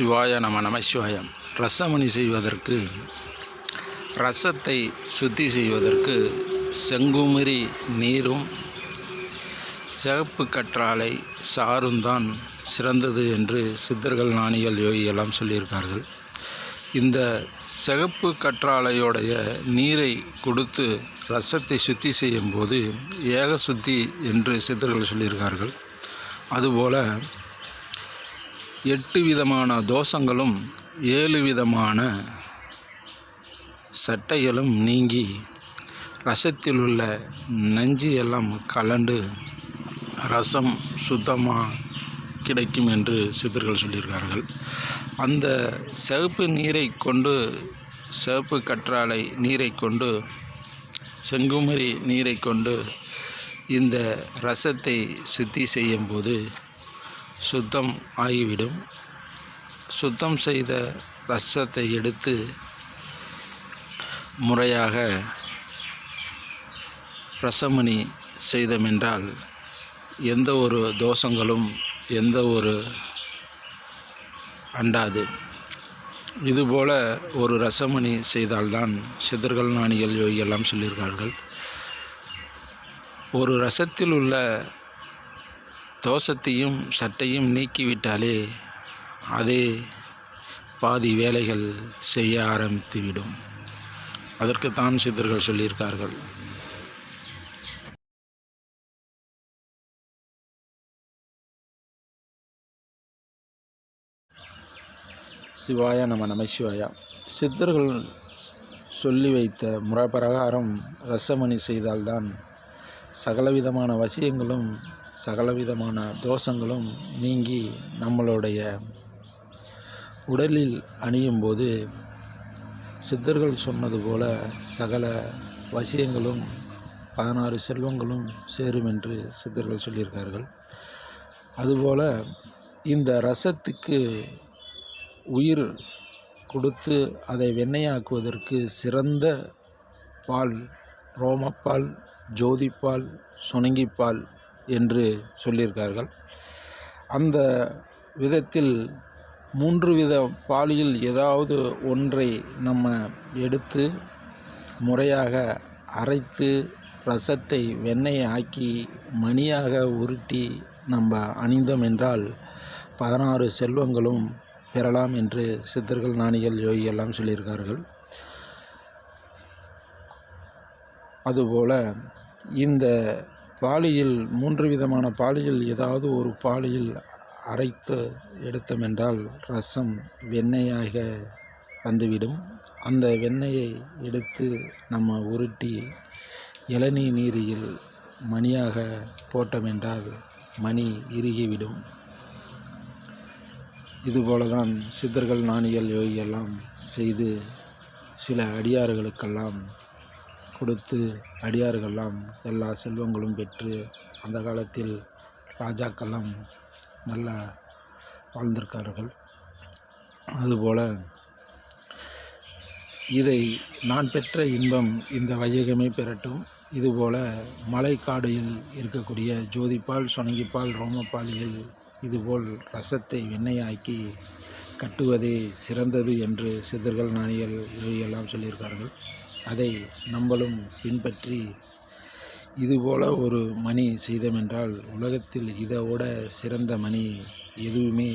சிவாய நம நம சிவாயம். ரசமணி செய்வதற்கு ரசத்தை சுத்தி செய்வதற்கு செங்குமிரி நீரும் சிகப்பு கற்றாழை சாரும் தான் சிறந்தது என்று சித்தர்கள் ஞானிகள் யோகியெல்லாம் சொல்லியிருக்கார்கள். இந்த சிகப்பு கற்றாழையோடைய நீரை கொடுத்து ரசத்தை சுத்தி செய்யும்போது ஏக சுத்தி என்று சித்தர்கள் சொல்லியிருக்கார்கள். அதுபோல் எட்டு விதமான தோஷங்களும் ஏழு விதமான சட்டைகளும் நீங்கி ரசத்தில் உள்ள நஞ்சு எல்லாம் கலண்டு ரசம் சுத்தமாக கிடைக்கும் என்று சித்தர்கள் சொல்லியிருக்கார்கள். அந்த சிவப்பு நீரை கொண்டு சிவப்பு கற்றாழை நீரை கொண்டு செங்குமரி நீரை கொண்டு இந்த ரசத்தை சுத்தி செய்யும்போது சுத்தம் ஆகிவிடும். சுத்தம் செய்த ரசத்தை எடுத்து முறையாக ரசமணி செய்தமென்றால் எந்த ஒரு தோஷங்களும் எந்த ஒரு அண்டாது. இதுபோல் ஒரு ரசமணி செய்தால்தான் சித்தர்கள் ஞானிகள் யோகியெல்லாம் சொல்லியிருக்கார்கள். ஒரு ரசத்தில் உள்ள தோஷத்தையும் சட்டையும் நீக்கிவிட்டாலே அதே பாதி வேலைகள் செய்ய ஆரம்பித்துவிடும். அதற்குத்தான் சித்தர்கள் சொல்லியிருக்கார்கள். சிவாய நம நமசிவாயா சித்தர்கள் சொல்லி வைத்த முறை பிரகாரம் ரசமணி செய்தால்தான் சகலவிதமான வசியங்களும் சகலவிதமான தோஷங்களும் நீங்கி நம்மளுடைய உடலில் அணியும் போது சித்தர்கள் சொன்னது போல சகல வசியங்களும் பதினாறு செல்வங்களும் சேரும் என்று சித்தர்கள் சொல்லியிருக்கார்கள். அதுபோல் இந்த ரசத்துக்கு உயிர் கொடுத்து அதை வெண்ணையாக்குவதற்கு சிறந்த பால் ரோமப்பால் ஜோதிப்பால் சுணங்கிப்பால் என்று சொல்லியிருக்கார்கள். அந்த விதத்தில் மூன்று வித பாலியில் ஏதாவது ஒன்றை நம்ம எடுத்து முறையாக அரைத்து ரசத்தை வெண்ணெய் ஆக்கி மணியாக உருட்டி நம்ம அணிந்தோம் என்றால் பதினாறு செல்வங்களும் பெறலாம் என்று சித்தர்கள் ஞானிகள் யோகி எல்லாம் சொல்லியிருக்கார்கள். அதுபோல் இந்த பாலியில் மூன்று விதமான பாலியில் ஏதாவது ஒரு பாலியில் அரைத்து எடுத்தமென்றால் ரசம் வெண்ணெயாக வந்துவிடும். அந்த வெண்ணெயை எடுத்து நம்ம உருட்டி இளநீ நீரியில் மணியாக போட்டோமென்றால் மணி இறுகிவிடும். இதுபோல தான் சித்தர்கள் நாணியல் யோகியெல்லாம் செய்து சில அடியார்களுக்கெல்லாம் கொடுத்து அடியார்கள்லாம் எல்லா செல்வங்களும் பெற்று அந்த காலத்தில் ராஜாக்கள்லாம் நல்லா வாழ்ந்திருக்கார்கள். அதுபோல் இதை நான் பெற்ற இன்பம் இந்த வையகமே பெறட்டும். இதுபோல் மலைக்காடில் இருக்கக்கூடிய ஜோதிப்பால் சொனங்கிப்பால் ரோமப்பாலியில் இதுபோல் ரசத்தை வெண்ணையாக்கி கட்டுவதே சிறந்தது என்று சித்தர்கள் ஞானிகள் இவையெல்லாம் சொல்லியிருக்கார்கள். அதை நம்மளும் பின்பற்றி இதுபோல் ஒரு மணி செய்தமென்றால் உலகத்தில் இதைவிட சிறந்த மணி எதுவுமே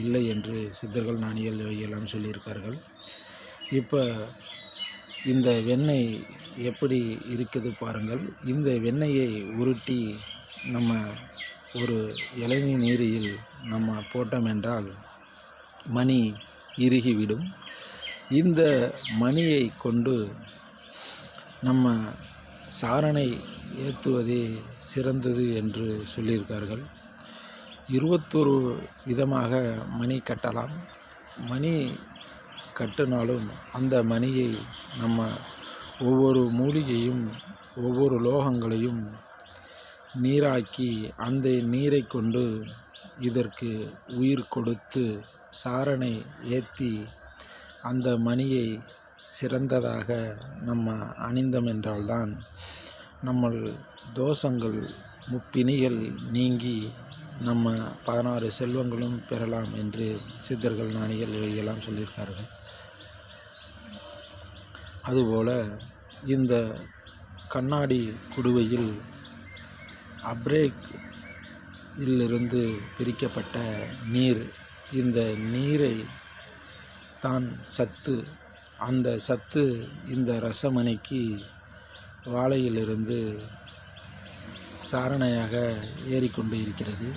இல்லை என்று சித்தர்கள் ஞானிகள் எல்லாம் சொல்லியிருக்கார்கள். இப்போ இந்த வெண்ணெய் எப்படி இருக்குது பாருங்கள். இந்த வெண்ணெயை உருட்டி நம்ம ஒரு இளநீ நீரில் நம்ம போட்டோம் என்றால் மணி இறுகிவிடும். இந்த மணியை கொண்டு நம்ம சாரணை ஏற்றுவதே சிறந்தது என்று சொல்லியிருக்கார்கள். இருபத்தொரு விதமாக மணி கட்டலாம். மணி கட்டினாலும் அந்த மணியை நம்ம ஒவ்வொரு மூலிகையும் ஒவ்வொரு லோகங்களையும் நீராக்கி அந்த நீரை கொண்டு இதற்கு உயிர் கொடுத்து சாரணை ஏற்றி அந்த மணியை சிறந்ததாக நம்ம அணிந்தோம் என்றால்தான் நம்மள் தோஷங்கள் முப்பிணிகள் நீங்கி நம்ம பதினாறு செல்வங்களும் பெறலாம் என்று சித்தர்கள் ஞானிகள் இவையெல்லாம் சொல்லியிருக்கார்கள். அதுபோல் இந்த கண்ணாடி குடுவையில் அப்ரேக் இலிருந்து பிரிக்கப்பட்ட நீர் இந்த நீரை தான் சத்து அந்த சத்து இந்த ரசமணிக்கு வாழையிலிருந்து சாரணையாக ஏறிக்கொண்டு இருக்கிறது.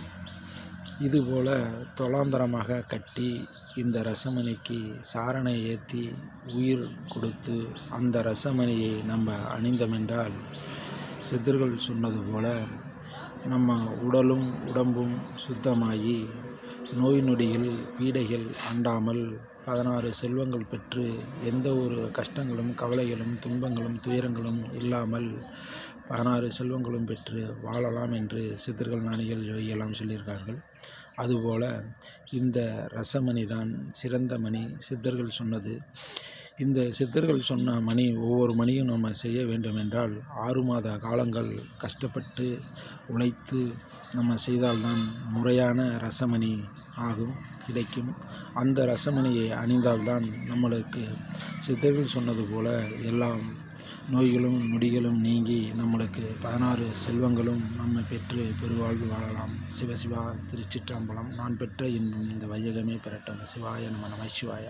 இதுபோல் தொலாந்தரமாக கட்டி இந்த ரசமணிக்கு சாரணை ஏற்றி உயிர் கொடுத்து அந்த ரசமணியை நம்ம அணிந்தமென்றால் சித்தர்கள் சொன்னது போல நம்ம உடலும் உடம்பும் சுத்தமாகி நோய் நொடிகள் பீடைகள் அண்டாமல் பதினாறு செல்வங்கள் பெற்று எந்த ஒரு கஷ்டங்களும் கவலைகளும் துன்பங்களும் துயரங்களும் இல்லாமல் பதினாறு செல்வங்களும் பெற்று வாழலாம் என்று சித்தர்கள் ஞானிகள் யோகியெல்லாம் சொல்லியிருக்கார்கள். அதுபோல் இந்த ரசமணி தான் சிறந்த மணி சித்தர்கள் சொன்னது. இந்த சித்தர்கள் சொன்ன மணி ஒவ்வொரு மணியும் நம்ம செய்ய வேண்டும் என்றால் ஆறு மாத காலங்கள் கஷ்டப்பட்டு உழைத்து நம்ம செய்தால்தான் முறையான ரசமணி ஆகும் கிடைக்கும். அந்த ரசமணியை அணிந்தால்தான் நம்மளுக்கு சித்தர்கள் சொன்னது போல எல்லாம் நோய்களும் நொடிகளும் நீங்கி நம்மளுக்கு பதினாறு செல்வங்களும் நம்ம பெற்று பெருவாழ்வு வாழலாம். சிவசிவா திருச்சிற்றம்பலம். நான் பெற்ற இன்பம் இந்த வையகமே பெறட்டும். சிவாய நம நம சிவாயா.